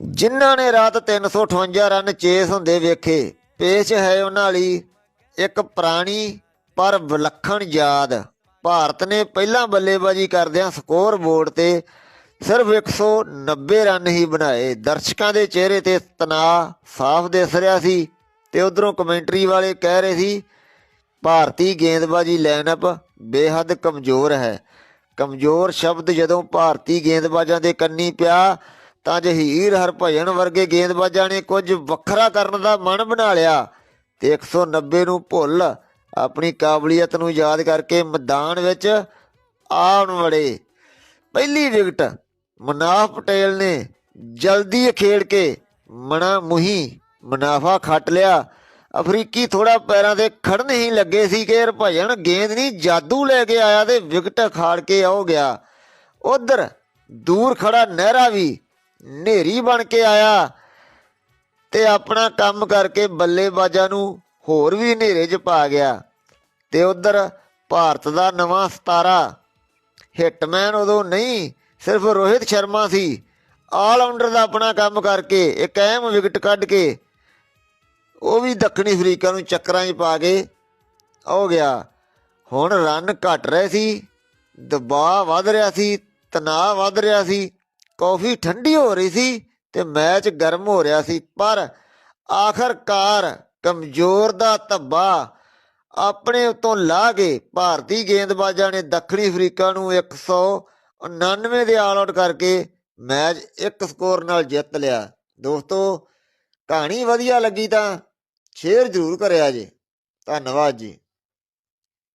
ਜਿਨ੍ਹਾਂ ਨੇ ਰਾਤ 358 ਰਨ ਚੇਸ ਹੁੰਦੇ ਵੇਖੇ, ਪੇਸ਼ ਹੈ ਉਹਨਾਂ ਲਈ ਇੱਕ ਪੁਰਾਣੀ ਪਰ ਵਿਲੱਖਣ ਯਾਦ। ਭਾਰਤ ਨੇ ਪਹਿਲਾਂ ਬੱਲੇਬਾਜ਼ੀ ਕਰਦਿਆਂ ਸਕੋਰ ਬੋਰਡ ਤੇ ਸਿਰਫ 190 ਰਨ ਹੀ ਬਣਾਏ। ਦਰਸ਼ਕਾਂ ਦੇ ਚਿਹਰੇ ਤੇ ਤਣਾਅ ਸਾਫ਼ ਦਿਸ ਰਿਹਾ ਸੀ ਤੇ ਉਧਰੋਂ ਕਮੈਂਟਰੀ ਵਾਲੇ ਕਹਿ ਰਹੇ ਸੀ, ਭਾਰਤੀ ਗੇਂਦਬਾਜ਼ੀ ਲਾਈਨਅਪ ਬੇਹੱਦ ਕਮਜ਼ੋਰ ਹੈ। ਕਮਜ਼ੋਰ ਸ਼ਬਦ ਜਦੋਂ ਭਾਰਤੀ ਗੇਂਦਬਾਜ਼ਾਂ ਦੇ ਕੰਨੀ ਪਿਆ ਤਾਂ ਜਹੀਰ ਹਰਭਜਨ ਵਰਗੇ ਗੇਂਦਬਾਜ਼ਾਂ ਨੇ ਕੁਝ ਵੱਖਰਾ ਕਰਨ ਦਾ ਮਨ ਬਣਾ ਲਿਆ ਤੇ 190 ਨੂੰ ਭੁੱਲ ਆਪਣੀ ਕਾਬਲੀਅਤ ਨੂੰ ਯਾਦ ਕਰਕੇ ਮੈਦਾਨ ਵਿੱਚ ਆਉਣ ਵੜੇ। ਪਹਿਲੀ ਵਿਕਟ ਮਨਾਫ ਪਟੇਲ ਨੇ ਜਲਦੀ ਖੇਡ ਕੇ ਮਣਾ ਮੁਹੀ ਮੁਨਾਫਾ ਖੱਟ ਲਿਆ। ਅਫਰੀਕੀ ਥੋੜਾ ਪੈਰਾਂ ਤੇ ਖੜਨ ਹੀ ਲੱਗੇ ਸੀ ਕਿ ਹਰਭਜਨ ਗੇਂਦ ਨਹੀਂ, ਜਾਦੂ ਲੈ ਕੇ ਆਇਆ ਤੇ ਵਿਕਟ ਖਾੜ ਕੇ ਆਉ ਗਿਆ। ਉਧਰ ਦੂਰ ਖੜਾ ਨਹਿਰਾ ਵੀ ਨੇਰੀ ਬਣ ਕੇ ਆਇਆ ਤੇ ਆਪਣਾ ਕੰਮ ਕਰਕੇ ਬੱਲੇਬਾਜ਼ਾਂ ਨੂੰ ਹੋਰ ਵੀ ਹਨੇਰੇ 'ਚ ਪਾ ਗਿਆ ਤੇ ਉਧਰ ਭਾਰਤ ਦਾ ਨਵਾਂ ਸਤਾਰਾ। ਹਿੱਟਮੈਨ ਉਦੋਂ ਨਹੀਂ, ਸਿਰਫ ਰੋਹਿਤ ਸ਼ਰਮਾ ਸੀ। ਆਲਰਾਊਂਡਰ ਦਾ ਆਪਣਾ ਕੰਮ ਕਰਕੇ, ਇੱਕ ਅਹਿਮ ਵਿਕਟ ਕੱਢ ਕੇ, ਉਹ ਵੀ ਦੱਖਣੀ ਅਫਰੀਕਾ ਨੂੰ ਚੱਕਰਾਂ 'ਚ ਪਾ ਕੇ ਹੋ ਗਿਆ। ਹੁਣ ਰਨ ਘਟ ਰਹੇ ਸੀ, ਦਬਾਅ ਵੱਧ ਰਿਹਾ ਸੀ, ਤਣਾਅ ਵੱਧ ਰਿਹਾ ਸੀ। ਕੌਫੀ ਠੰਡੀ ਹੋ ਰਹੀ ਸੀ ਤੇ ਮੈਚ ਗਰਮ ਹੋ ਰਿਹਾ ਸੀ, ਪਰ ਆਖਰਕਾਰ ਕਮਜ਼ੋਰ ਦਾ ਧੱਬਾ ਆਪਣੇ ਉਤੋਂ ਲਾ ਕੇ ਭਾਰਤੀ ਗੇਂਦਬਾਜ਼ਾਂ ਨੇ ਦੱਖਣੀ ਅਫਰੀਕਾ ਨੂੰ 199 ਦੇ ਆਲ ਆਊਟ ਕਰਕੇ ਮੈਚ ਇੱਕ ਸਕੋਰ ਨਾਲ ਜਿੱਤ ਲਿਆ। ਦੋਸਤੋ, ਕਹਾਣੀ ਵਧੀਆ ਲੱਗੀ ਤਾਂ ਸ਼ੇਅਰ ਜ਼ਰੂਰ ਕਰਿਆ ਜੀ। ਧੰਨਵਾਦ ਜੀ।